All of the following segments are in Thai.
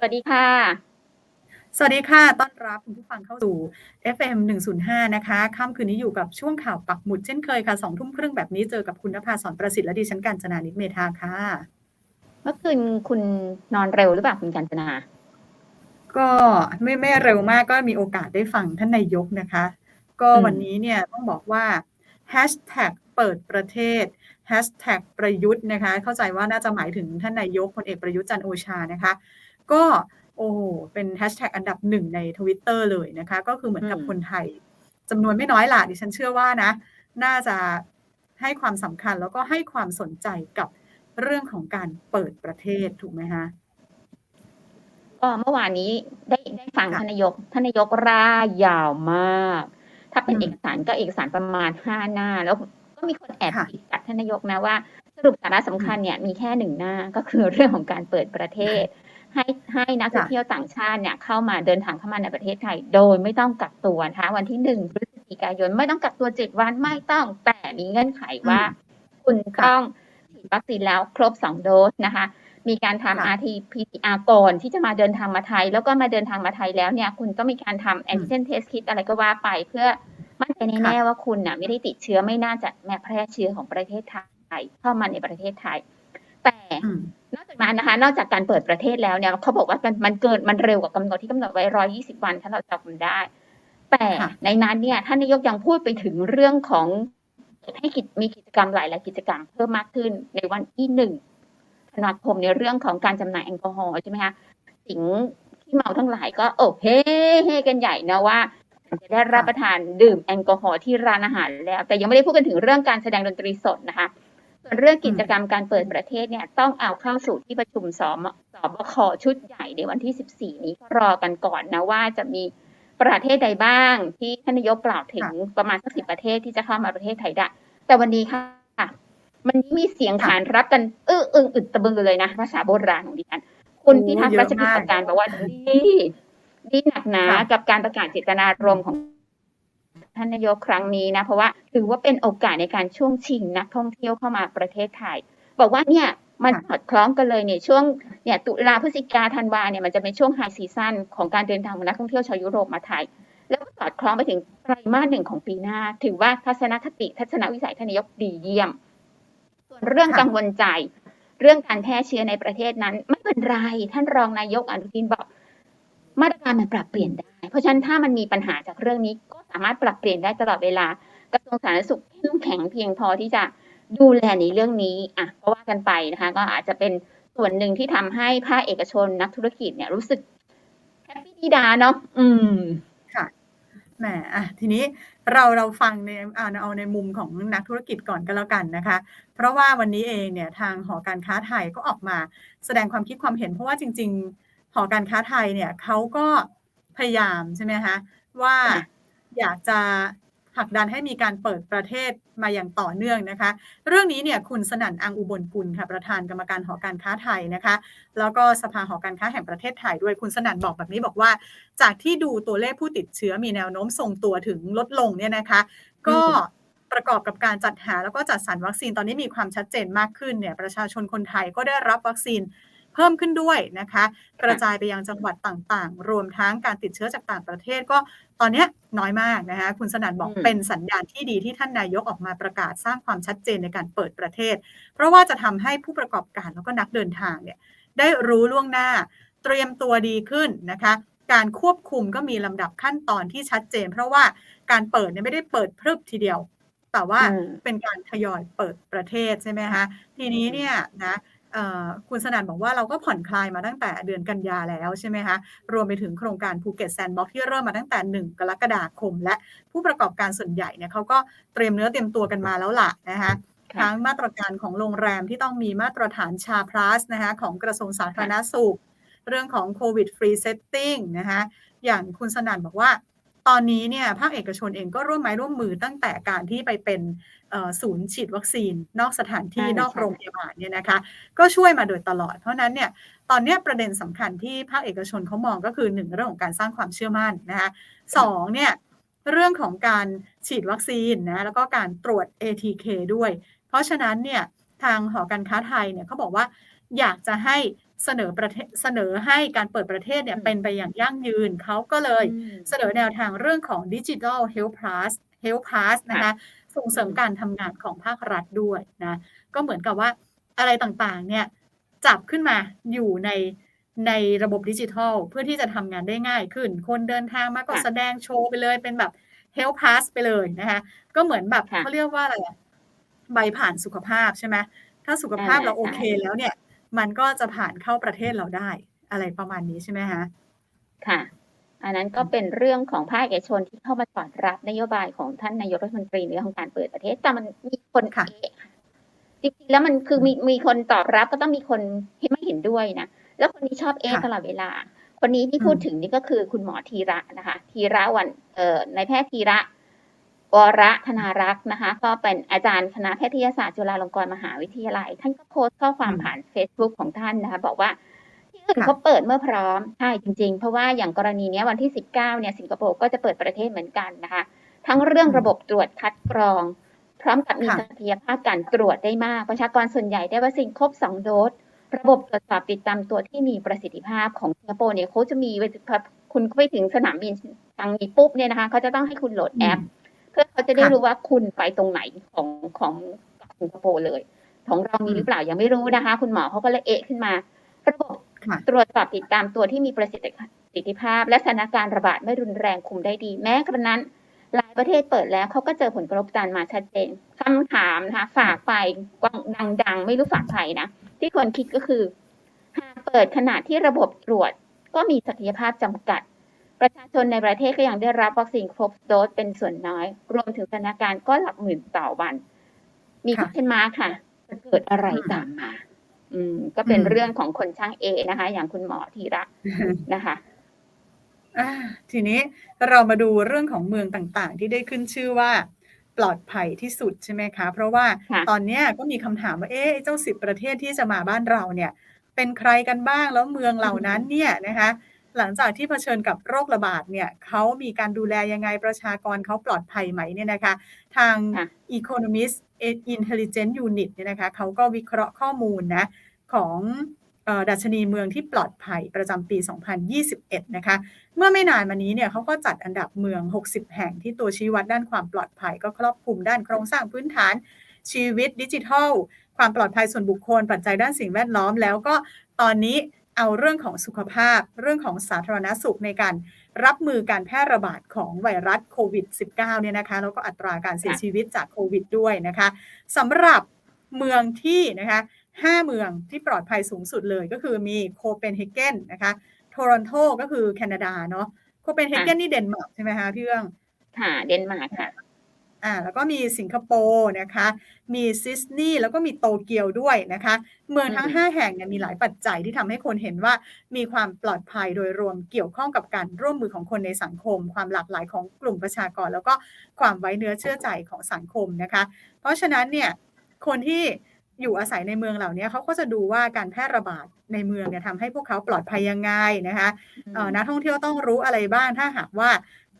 สวัสดีค่ะ สวัสดีค่ะ ต้อนรับคุณผู้ฟังเข้าสู่ FM 105 นะคะ ค่ำคืนนี้อยู่กับช่วงข่าวปักหมุดเช่นเคยค่ะสองทุ่มครึ่งแบบนี้เจอกับคุณนภาสอนประสิทธิ์และดิฉันกัญจนานิตเมธาค่ะ เมื่อคืนคุณนอนเร็วหรือเปล่าคุณกัญจนา ก็ไม่ไม่เร็วมากก็มีโอกาสได้ฟังท่านนายกนะคะ ก็อืมวันนี้เนี่ยต้องบอกว่า Hashtag เปิดประเทศ Hashtag ประยุทธ์นะคะ เข้าใจว่าน่าจะหมายถึงท่านนายกพลเอกประยุทธ์จันทร์โอชานะคะ ก็โอ้โหเป็นแฮชแท็กอันดับหนึ่งในทวิตเตอร์เลยนะคะ ก็คือเหมือนกับอืมคนไทยจำนวนไม่น้อยล่ะดิฉันเชื่อว่านะ น่าจะให้ความสำคัญแล้วก็ให้ความสนใจกับเรื่องของการเปิดประเทศถูกไหมคะก็เมื่อวานนี้ได้ได้ฟังค่ะท่านนายกท่านนายกร่ายาวมาก ถ้าเป็นอืมเอกสารก็เอกสารประมาณห้าหน้า แล้วก็มีคนแอบค่ะติดกับท่านนายกนะว่า สรุปสาระสำคัญเนี่ยมีแค่หนึ่งหน้าก็คือเรื่องของการเปิดประเทศ ให้ให้นักท่องเที่ยวต่างชาติเนี่ยเข้ามาเดินทางเข้ามาในประเทศไทย โดยไม่ต้องกักตัวนะคะวันที่หนึ่งพฤศจิกายนไม่ต้องกักตัวเจ็ดวันไม่ต้องแต่มีเงื่อนไขว่า คุณค่ะต้องฉีดวัคซีนแล้วครบสองโดสนะคะ มีการทำค่ะ RT-PCR ก่อนที่จะมาเดินทางมาไทย แล้วก็มาเดินทางมาไทยแล้วเนี่ยคุณต้องมีการทำ antigen test kit อะไรก็ว่าไปเพื่อมั่นใจแน่ๆว่าคุณน่ะไม่ได้ติดเชื้อไม่น่าจะแม่แพร่เชื้อของประเทศไทยเข้ามาในประเทศไทย แต่อืมนอก จากนั้นนะคะ นอกจากการเปิดประเทศแล้วเนี่ยเขาบอกว่ามันมันเกินมันเร็วกว่ากำหนดที่กำหนดไว้ร้อยี่สิบวันถ้าเราจำได้ แต่ค่ะในนั้นเนี่ยท่านนายกยังพูดไปถึงเรื่องของให้กิจมีกิจกรรมหลายหลายๆกิจกรรมเพิ่มมากขึ้นในวันที่หนึ่งธันวาคมในเรื่องของการจำหน่ายแอลกอฮอล์ใช่ไหมคะสิงที่เมาทั้งหลายก็โอ้เฮ้เฮกันใหญ่นะว่าจะได้รับประทานดื่มแอลกอฮอล์ที่ร้านอาหารแล้ว แต่ยังไม่ได้พูดกันถึงเรื่องการแสดงดนตรีสดนะคะ ส่วนเรื่องกิจกรรมการเปิดประเทศเนี่ยต้องเอาเข้าสู่ที่ประชุมสมสบคชุดใหญ่ในวันที่ 14 นี้ก็รอกันก่อนนะว่าจะมีประเทศใดบ้าง ที่ท่านนายกกล่าวถึงประมาณสักสิบประเทศที่จะเข้ามาประเทศไทยได้ แต่วันนี้ค่ะมันมีเสียงขานรับกันเอออึงอึดตะบึงเลยนะภาษาโบราณของดิฉันคุณโอ้พิทักษ์เยอะรัชกิจมากประการบอกว่าดีดีหนักหนาค่ะกับการประกาศเจตนารมณ์ของ ท่านนายกครั้งนี้นะ เพราะว่าถือว่าเป็นโอกาสในการช่วงชิงนักท่องเที่ยวเข้ามาประเทศไทย บอกว่าเนี่ยมันสอดคล้องกันเลยเนี่ยช่วงเนี่ยตุลาพฤศจิกาธันวาเนี่ยมันจะเป็นช่วงไฮซีซั่นของการเดินทางของนักท่องเที่ยวชาวยุโรปมาไทย แล้วก็สอดคล้องไปถึงไตรมาสหนึ่งของปีหน้า ถือว่าทัศนคติทัศนวิสัยท่านนายกดีเยี่ยม ส่วนเรื่องกังวลใจ เรื่องการแพร่เชื้อในประเทศนั้น ไม่เป็นไรท่านรองนายกอนุทินบอก มาตรการมันปรับเปลี่ยนได้ เพราะฉะนั้นถ้ามันมีปัญหาจากเรื่องนี้ก็ สามารถปรับเปลี่ยนได้ตลอดเวลากระทรวงสาธารณสุขเข้มแข็งเพียงพอที่จะดูแลในเรื่องนี้อะก็ว่ากันไปนะคะ ก็อาจจะเป็นส่วนหนึ่งที่ทำให้ภาคเอกชนนักธุรกิจเนี่ยรู้สึกแฮปปี้ดีดาเนาะอืมค่ะแหมอะทีนี้เราเราฟังในอ่าเอาในมุมของนักธุรกิจก่อนก็แล้วกันนะคะ เพราะว่าวันนี้เองเนี่ยทางหอการค้าไทยก็ออกมาแสดงความคิดความเห็น เพราะว่าจริง ๆ หอการค้าไทยเนี่ยเขาก็พยายามใช่ไหมคะว่า อยากจะผลักดันให้มีการเปิดประเทศมาอย่างต่อเนื่องนะคะ เรื่องนี้เนี่ยคุณสนั่นอังอุบลกุลค่ะประธานกรรมการหอการค้าไทยนะคะ แล้วก็สภาหอการค้าแห่งประเทศไทยด้วยคุณสนั่นบอกแบบนี้บอกว่า จากที่ดูตัวเลขผู้ติดเชื้อมีแนวโน้มทรงตัวถึงลดลงเนี่ยนะคะ ก็ประกอบกับการจัดหาแล้วก็จัดสรรวัคซีนตอนนี้มีความชัดเจนมากขึ้นเนี่ยประชาชนคนไทยก็ได้รับวัคซีน พิ่มขึ้นด้วยนะคะ กระจายไปยังจังหวัดต่างๆ รวมทั้งการติดเชื้อจากต่างประเทศก็ตอนเนี้ยน้อยมากนะคะคุณสนั่นบอกอืมเป็นสัญญาณที่ดีที่ท่านนายกออกมาประกาศสร้างความชัดเจนในการเปิดประเทศ เพราะว่าจะทำให้ผู้ประกอบการแล้วก็นักเดินทางเนี่ยได้รู้ล่วงหน้าเตรียมตัวดีขึ้นนะคะการควบคุมก็มีลำดับขั้นตอนที่ชัดเจน เพราะว่าการเปิดเนี่ยไม่ได้เปิดพรึบทีเดียว แต่ว่าอืมเป็นการทยอยเปิดประเทศใช่ไหมคะทีนี้เนี่ยนะเอ่อ คุณสนั่นบอกว่าเราก็ผ่อนคลายมาตั้งแต่เดือนกันยาแล้วใช่ไหมคะ รวมไปถึงโครงการภูเก็ตแซนด์บ็อกที่เริ่มมาตั้งแต่ 1 กรกฎาคม และผู้ประกอบการส่วนใหญ่เนี่ยเขาก็เตรียมเนื้อเตรียมตัวกันมาแล้วล่ะนะคะค่ะทั้งมาตรการของโรงแรมที่ต้องมีมาตรฐานชาพลัสนะคะของกระทรวงสาธารณสุข เรื่องของโควิดฟรีเซตติ้งนะคะอย่างคุณสนั่นบอกว่า ตอนนี้เนี่ยภาคเอกชนเองก็ร่วมไม้ร่วมมือตั้งแต่การที่ไปเป็นเอ่อศูนย์ฉีดวัคซีน นอกสถานที่ใช่นอกใช่โรงพยาบาลเนี่ยนะคะ ก็ช่วยมาโดยตลอด เพราะฉะนั้นเนี่ยตอนเนี้ยประเด็นสำคัญที่ภาคเอกชนเขามองก็คือหนึ่งเรื่องของการสร้างความเชื่อมั่นนะคะสองเนี่ยเรื่องของการฉีดวัคซีนนะแล้วก็การตรวจ ATK ด้วย เพราะฉะนั้นเนี่ยทางหอการค้าไทยเนี่ยเขาบอกว่าอยากจะให้ เสนอประเทศเสนอให้การเปิดประเทศเนี่ยอืมเป็นไปอย่างยั่งยืนเขาก็เลยอืมเสนอแนวทางเรื่องของ Digital Health Pass Health Pass นะคะส่งเสริมอืมการทำงานของภาครัฐด้วยนะก็เหมือนกับว่าอะไรต่างๆเนี่ยจับขึ้นมาอยู่ในในระบบดิจิทัล เพื่อที่จะทำงานได้ง่ายขึ้น คนเดินทางมาก็ค่ะแสดงโชว์ไปเลยเป็นแบบ Health Pass ไปเลยนะคะก็เหมือนแบบค่ะเขาเรียกว่าอะไรอะใบผ่านสุขภาพใช่ไหมถ้าสุขภาพอ่าเราโอใช่เคแล้วเนี่ย มันก็จะผ่านเข้าประเทศเราได้ อะไรประมาณนี้ใช่ไหมคะค่ะ อันนั้นก็เป็นเรื่องของภาคเอกชนที่เข้ามาสอดรับนโยบายของท่านนายกรัฐมนตรีในเรื่องของการเปิดประเทศแต่มันมีคนค่ะเอะค่ะจริงๆแล้วมันคือมีมีคนตอบรับก็ต้องมีคนที่ไม่เห็นด้วยนะแล้วคนนี้ชอบเอะค่ะตลอดเวลา คนนี้ที่พูดอืมถึงนี่ก็คือคุณหมอธีระนะคะธีระวันเอ่อนายแพทย์ธีระ วรธนารักษ์นะคะ ก็เป็นอาจารย์คณะแพทยศาสตร์จุฬาลงกรณ์มหาวิทยาลัย ท่านก็โพสต์ข้อความผ่าน Facebook ของท่านนะคะ บอกว่าที่อื่นเขาเปิดเมื่อพร้อมใช่จริง ๆ เพราะว่าอย่างกรณีนี้วันที่ 19เนี่ยสิงคโปร์ก็จะเปิดประเทศเหมือนกันนะคะ ทั้งเรื่องระบบตรวจคัดกรอง พร้อมกับมีค่ะศักยภาพการตรวจได้มาก ประชากรส่วนใหญ่ได้วัคซีนครบ 2 โดสระบบตรวจสอบติดตามตัวที่มีประสิทธิภาพของสิงคโปร์เนี่ยเขาจะมีคุณไปถึงสนามบินทางนี้ปุ๊บเนี่ยนะคะเขาจะต้องให้คุณโหลดแอป เพื่อเขาจะได้ค่ะรู้ว่าคุณไปตรงไหนของของสิงคโปร์เลย ของเรามีหรือเปล่ายังไม่รู้นะคะ คุณหมอเขาก็เลยเอะขึ้นมาระบบค่ะตรวจสอบติดตามตัวที่มีประสิทธิประสิทธิภาพ และสถานการณ์ระบาดไม่รุนแรงคุมได้ดี แม้กระนั้นหลายประเทศเปิดแล้วเขาก็เจอผลกระทบตามมาชัดเจนคำถามนะคะ ฝากไปกว้างดัง ๆ ไม่รู้ฝากใครนะ ที่ควรคิดก็คือ หากเปิดขณะที่ระบบตรวจก็มีศักยภาพจำกัด ประชาชนในประเทศก็ยังได้รับวัคซีนครบโดสเป็นส่วนน้อย รวมถึงสถานการณ์ก็หลักหมื่นต่อวัน มีค่ะคุชนมาค่ะจะเกิดอะไรตามมา อืม ก็เป็นอืมเรื่องของคนช่างเอนะคะ อย่างคุณหมอธีระนะคะอ่าทีนี้เรามาดูเรื่องของเมืองต่างๆ ที่ได้ขึ้นชื่อว่าปลอดภัยที่สุดใช่ไหมคะ เพราะว่าค่ะตอนเนี้ยก็มีคำถามว่าเอ๊ะไอ้เจ้าสิบประเทศที่จะมาบ้านเราเนี่ย เป็นใครกันบ้างแล้วเมืองเหล่านั้นเนี่ยนะคะ หลังจากที่เผชิญกับโรคระบาดเนี่ยเขามีการดูแลยังไงประชากรเขาปลอดภัยไหมเนี่ยนะคะ ทางค่ะ Economist Intelligence Unit เนี่ยนะคะเขาก็วิเคราะห์ข้อมูลนะของเอ่อดัชนีเมืองที่ปลอดภัยประจำปี 2021 นะคะ เมื่อไม่นานมานี้เนี่ยเขาก็จัดอันดับเมือง 60 แห่งที่ตัวชี้วัดด้านความปลอดภัย ก็ครอบคลุมด้านโครงสร้างพื้นฐาน ชีวิตดิจิทัล ความปลอดภัยส่วนบุคคล ปัจจัยด้านสิ่งแวดล้อม แล้วก็ตอนนี้ เอาเรื่องของสุขภาพ เรื่องของสาธารณสุขในการรับมือการแพร่ระบาดของไวรัสโควิด -19 เนี่ยนะคะแล้วก็อัตราการเสียชีวิตจากโควิดด้วยนะคะสำหรับเมืองที่นะคะห้าเมืองที่ปลอดภัยสูงสุดเลยก็คือมีโคเปนเฮเกนนะคะโทรอนโตก็คือแคนาดาเนาะโคเปนเฮเกนนี่เดนมาร์กใช่ไหมคะพี่เอื้องค่ะเดนมาร์กค่ะ อ่าแล้วก็มีสิงคโปร์นะคะ มีซิดนีย์แล้วก็มีโตเกียวด้วยนะคะ เมืองทั้งอืม5แห่งเนี่ยมีหลายปัจจัยที่ทำให้คนเห็นว่ามีความปลอดภัยโดยรวมเกี่ยวข้องกับการร่วมมือของคนในสังคม ความหลากหลายของกลุ่มประชากร แล้วก็ความไว้เนื้อเชื่อใจของสังคมนะคะ เพราะฉะนั้นเนี่ยคนที่อยู่อาศัยในเมืองเหล่านี้เขาก็จะดูว่าการแพร่ระบาดในเมืองเนี่ยทำให้พวกเขาปลอดภัยยังไงนะคะเอ่อนักท่องเที่ยวต้องรู้อะไรบ้างถ้าหากว่า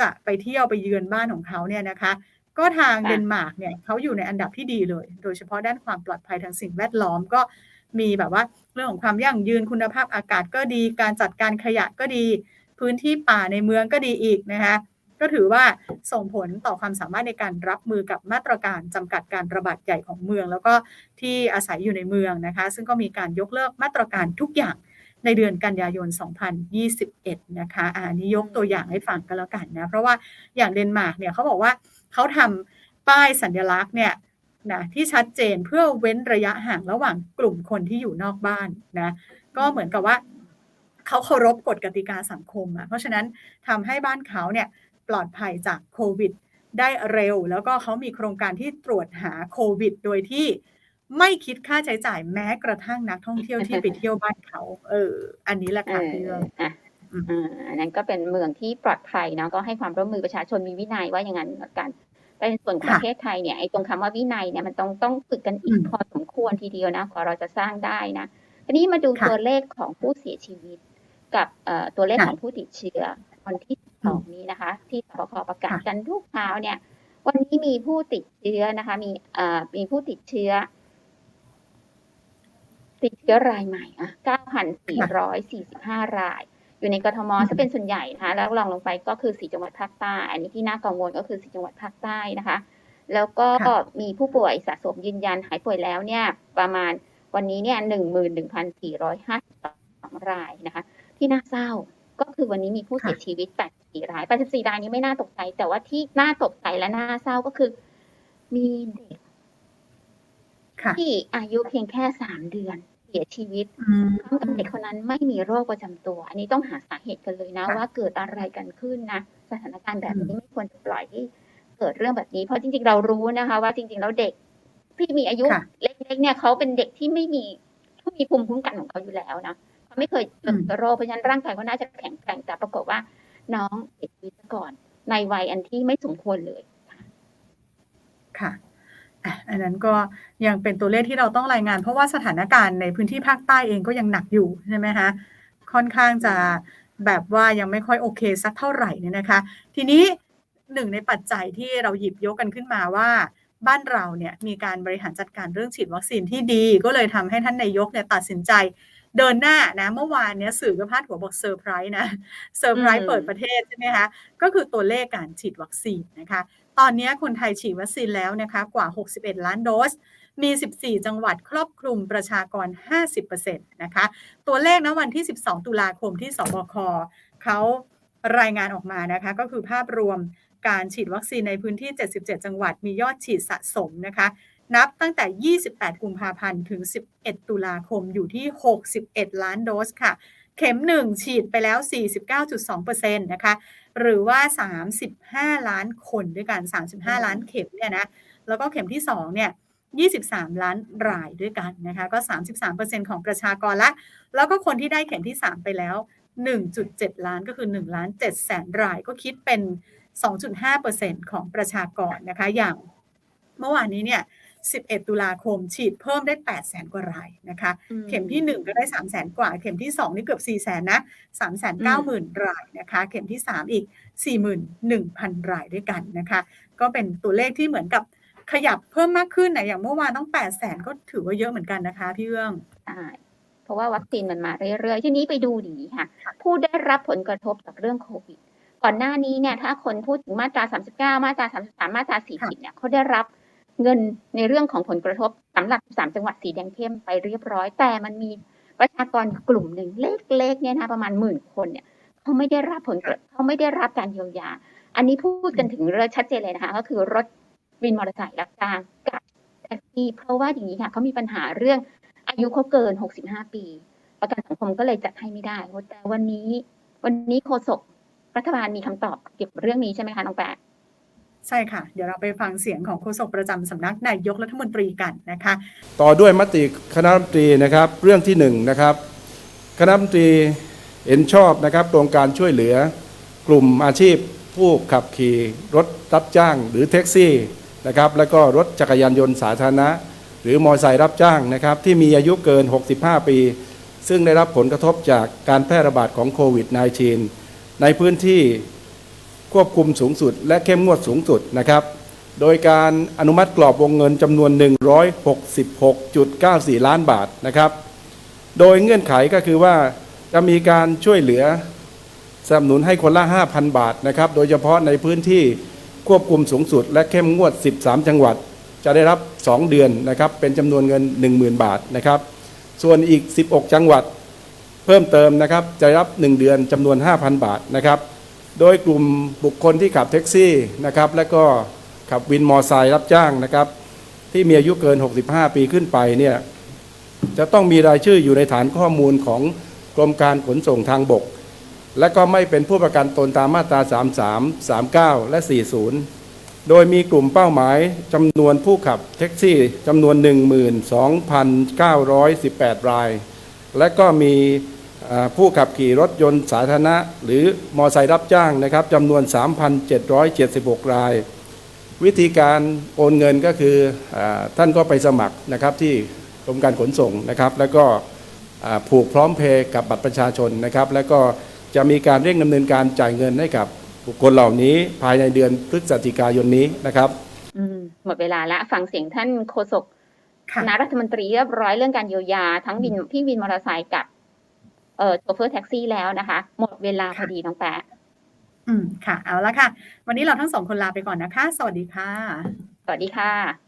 จะไปเที่ยวไปเยือนบ้านของเขาเนี่ยนะคะ ก็ทางค่ะเดนมาร์กเนี่ยเขาอยู่ในอันดับที่ดีเลย โดยเฉพาะด้านความปลอดภัยทางสิ่งแวดล้อมก็มีแบบว่าเรื่องของความยั่งยืนคุณภาพอากาศก็ดี การจัดการขยะก็ดี พื้นที่ป่าในเมืองก็ดีอีกนะคะก็ถือว่าส่งผลต่อความสามารถในการรับมือกับมาตรการจำกัดการระบาดใหญ่ของเมือง แล้วก็ที่อาศัยอยู่ในเมืองนะคะ ซึ่งก็มีการยกเลิกมาตรการทุกอย่างในเดือนกันยายน 2021 นะคะอะอันนี้ยกตัวอย่างให้ฟังกันแล้วกันนะ เพราะว่าอย่างเดนมาร์กเนี่ยเขาบอกว่า เขาทำป้ายสัญลักษณ์เนี่ยนะที่ชัดเจนเพื่อเว้นระยะห่างระหว่างกลุ่มคนที่อยู่นอกบ้านนะก็เหมือนกับว่าเขาเคารพกฎกติกาสังคมอะเพราะฉะนั้นทำให้บ้านเขาเนี่ยปลอดภัยจากโควิดได้เร็ว แล้วก็เขามีโครงการที่ตรวจหาโควิด โดยที่ไม่คิดค่าใช้จ่ายแม้กระทั่งนักท่องเที่ยวที่ไปเที่ยวบ้านเขา เออ อันนี้แหละเอค่ะอพี่เรื่อง อะอืมอ่าอันนั้นก็เป็นเมืองที่ปลอดภัยเนาะก็ให้ความร่วมมือประชาชนมีวินัยว่าอย่างนั้นละกัน แต่ในส่วนของปค่ะระเทศไทยเนี่ยไอ้ตรงคำว่าวินัยเนี่ยมันต้องต้องฝึกกันอีกอืมพอสมควรทีเดียวนะกว่าเราจะสร้างได้นะทีนี้มาดูค่ะตัวเลขของผู้เสียชีวิต กับเอ่อตัวเลขค่ะของผู้ติดเชื้อวันที่สองนี้นะคะ ที่สบคประกาศค่ะกันทุกเช้าเนี่ย วันนี้มีผู้ติดเชื้อนะคะ มีเอ่อมีผู้ติดเชื้อ ติดเชื้อรายใหม่อะ9,445 ราย อยู่ในกทมอืมถ้าเป็นส่วนใหญ่นะคะแล้วลองลงไปก็คือสี่จังหวัดภาคใต้ อันนี้ที่น่ากังวลก็คือสี่จังหวัดภาคใต้นะคะ แล้วก็ค่ะมีผู้ป่วยสะสมยืนยันหายป่วยแล้วเนี่ยประมาณวันนี้เนี่ย11,452รายนะคะ ที่น่าเศร้าก็คือวันนี้มีผู้เสียชีวิต84ราย84รายนี้ไม่น่าตกใจ แต่ว่าที่น่าตกใจและน่าเศร้าก็คือมีเด็กค่ะที่อายุเพียงแค่3เดือนเสียชีวิตอืมพร้อมกับเด็กคนนั้นไม่มีโรคประจำตัว อันนี้ต้องหาสาเหตุกันเลยนะค่ะว่าเกิดอะไรกันขึ้นนะสถานการณ์แบบอืนี้มไม่ควรจะปล่อยให้เกิดเรื่องแบบนี้เพราะจริง ๆ เรารู้นะคะ ว่าจริง ๆ แล้วเด็กที่มีอายุค่ะเล็กๆเนี่ยเขาเป็นเด็กที่ไม่มีที่มีภูมิคุ้มกันของเขาอยู่แล้วนะเขาไม่เคยเจอเชื้อโรคเพราะฉะนั้นร่างกายเขาน่าจะแข็งแกร่งแต่ปรากฏว่า น้องเสียชีวิตซะก่อน ในวัยอันที่ไม่สมควรเลยค่ะ อันนั้นก็ยังเป็นตัวเลขที่เราต้องรายงาน เพราะว่าสถานการณ์ในพื้นที่ภาคใต้เองก็ยังหนักอยู่ใช่ไหมคะค่อนข้างจะแบบว่ายังไม่ค่อยโอเคสักเท่าไหร่เนี่ยนะคะ ทีนี้หนึ่งในปัจจัยที่เราหยิบยกกันขึ้นมาว่า บ้านเราเนี่ยมีการบริหารจัดการเรื่องฉีดวัคซีนที่ดี ก็เลยทำให้ท่านนายกเนี่ยตัดสินใจเดินหน้านะเมื่อวานเนี้ยสื่อก็พาดหัวบอกเซอร์ไพรส์นะเซอร์ไพรส์เปิดประเทศใช่ไหมคะก็คือตัวเลขการฉีดวัคซีนนะคะ ตอนนี้คนไทยฉีดวัคซีนแล้วนะคะกว่า 61 ล้านโดส มี 14 จังหวัดครอบคลุมประชากร 50%นะคะ ตัวเลขณวันที่ 12 ตุลาคมที่สบคเขารายงานออกมานะคะ ก็คือภาพรวมการฉีดวัคซีนในพื้นที่ 77 จังหวัด มียอดฉีดสะสมนะคะ นับตั้งแต่ 28 กุมภาพันธ์ ถึง 11 ตุลาคมอยู่ที่ 61 ล้านโดสค่ะ เข็ม 1 ฉีดไปแล้ว 49.2%นะคะ หรือว่า 35 ล้านคนด้วยกัน 35 ล้านเข็มเนี่ยนะแล้วก็เข็มที่2เนี่ย23 ล้านรายด้วยกันนะคะก็ 33%ของประชากรละ แล้วก็คนที่ได้เข็มที่ 3 ไปแล้ว 1.7 ล้านก็คือ1ล้าน7แสนรายก็คิดเป็น 2.5%ของประชากรนะคะอย่างเมื่อวานนี้เนี่ย 11 ตุลาคม ฉีดเพิ่มได้8แสนกว่ารายนะคะ เข็มที่ 1 ก็ได้ 3 0 0แสนกว่า เข็มที่ 2 นี่เกือบ 4 0 0แสนนะ3 9 0 0 0 0 รายนะคะ เข็มที่ 3 อีก 41,000 รายด้วยกันนะคะ ก็เป็นตัวเลขที่เหมือนกับขยับเพิ่มมากขึ้นนะอย่างเมื่อวานต้อง 8 0 0แสนก็ถือว่าเยอะเหมือนกันนะคะพี่เอื้องใช่เพราะว่าวัคซีนมันมาเรื่อยๆ ทีนี้ไปดูดีค่ะ ผู้ได้รับผลกระทบจากเรื่องโควิด ก่อนหน้านี้เนี่ยถ้าคนพูดถึงมาตรา 39 มาตรา 33 มาตรา 40 เนี่ยเขาได้รับ เงินในเรื่องของผลกระทบสำหรับ 3 จังหวัดสีแดงเข้มไปเรียบร้อย แต่มันมีประชากรกลุ่มหนึ่งเล็กๆเนี่ยนะประมาณหมื่นคนเนี่ยเขาไม่ได้รับผลกระเขาไม่ได้รับการเยียวยา อันนี้พูดกันถึงเรื่องชัดเจนเลยนะคะ ก็คือรถวินมอเตอร์ไซค์รับจ้างกับแท็กซี่เพราะว่าอย่างนี้ค่ะเขามีปัญหาเรื่องอายุเขาเกิน 65 ปีประกันสังคมก็เลยจัดให้ไม่ได้แต่วันนี้ วันนี้โฆษกรัฐบาลมีคำตอบเกี่ยวกับเรื่องนี้ใช่ไหมคะน้องแปะ ใช่ค่ะ เดี๋ยวเราไปฟังเสียงของโฆษกประจำสำนักนายกรัฐมนตรีกันนะคะ ต่อด้วยมติคณะรัฐมนตรีนะครับ เรื่องที่หนึ่งนะครับคณะรัฐมนตรีเห็นชอบนะครับโครงการช่วยเหลือกลุ่มอาชีพ ผู้ขับขี่รถรับจ้าง หรือแท็กซี่นะครับ แล้วก็รถจักรยานยนต์สาธารณะ หรือมอเตอร์ไซค์รับจ้างนะครับ ที่มีอายุเกิน 65 ปี ซึ่งได้รับผลกระทบจากการแพร่ระบาดของโควิด -19 ในพื้นที่ ควบคุมสูงสุด และเข้มงวดสูงสุดนะครับ โดยการอนุมัติกรอบวงเงินจำนวน 166.94 ล้านบาทนะครับ โดยเงื่อนไขก็คือว่าจะมีการช่วยเหลือสนับสนุนให้คนละ 5,000 บาทนะครับ โดยเฉพาะในพื้นที่ควบคุมสูงสุด และเข้มงวด 13 จังหวัด จะได้รับ 2 เดือนนะครับ เป็นจำนวนเงิน 10,000 บาทนะครับ ส่วนอีก 16 จังหวัด เพิ่มเติมนะครับ จะรับ 1 เดือนจำนวน 5,000 บาทนะครับ โดยกลุ่มบุคคลที่ขับแท็กซี่นะครับและก็ขับวินมอไซค์รับจ้างนะครับ ที่มีอายุเกิน 65 ปีขึ้นไปเนี่ยจะต้องมีรายชื่ออยู่ในฐานข้อมูลของกรมการขนส่งทางบก และก็ไม่เป็นผู้ประกันตนตามมาตรา 33 39 และ 40 โดยมีกลุ่มเป้าหมายจำนวนผู้ขับแท็กซี่จำนวน 12,918 ราย และก็มี ผู้ขับขี่รถยนต์สาธารณะ หรือมอไซค์รับจ้างนะครับจำนวน 3,776 ราย วิธีการโอนเงินก็คืออาท่านก็ไปสมัครนะครับที่กรมการขนส่งนะครับ แล้วก็อ่าผูกพร้อมเพย์กับบัตรประชาชนนะครับ แล้วก็จะมีการเร่งดำเนินการจ่ายเงินให้กับบุคคลเหล่านี้ภายในเดือนพฤศจิกายนนี้นะครับอืมหมดเวลาละฟังเสียงท่านโฆษกค่ะคณะรัฐมนตรีเรียบร้อยเรื่องการเยียวยาทั้งวินพี่วินมอเตอร์ไซค์กับ เอ่อโชเฟอร์แท็กซี่แล้วนะคะ หมดเวลาพอดีน้องแปะอืมค่ะ เอาละค่ะ วันนี้เราทั้งสองคนลาไปก่อนนะคะ สวัสดีค่ะ สวัสดีค่ะ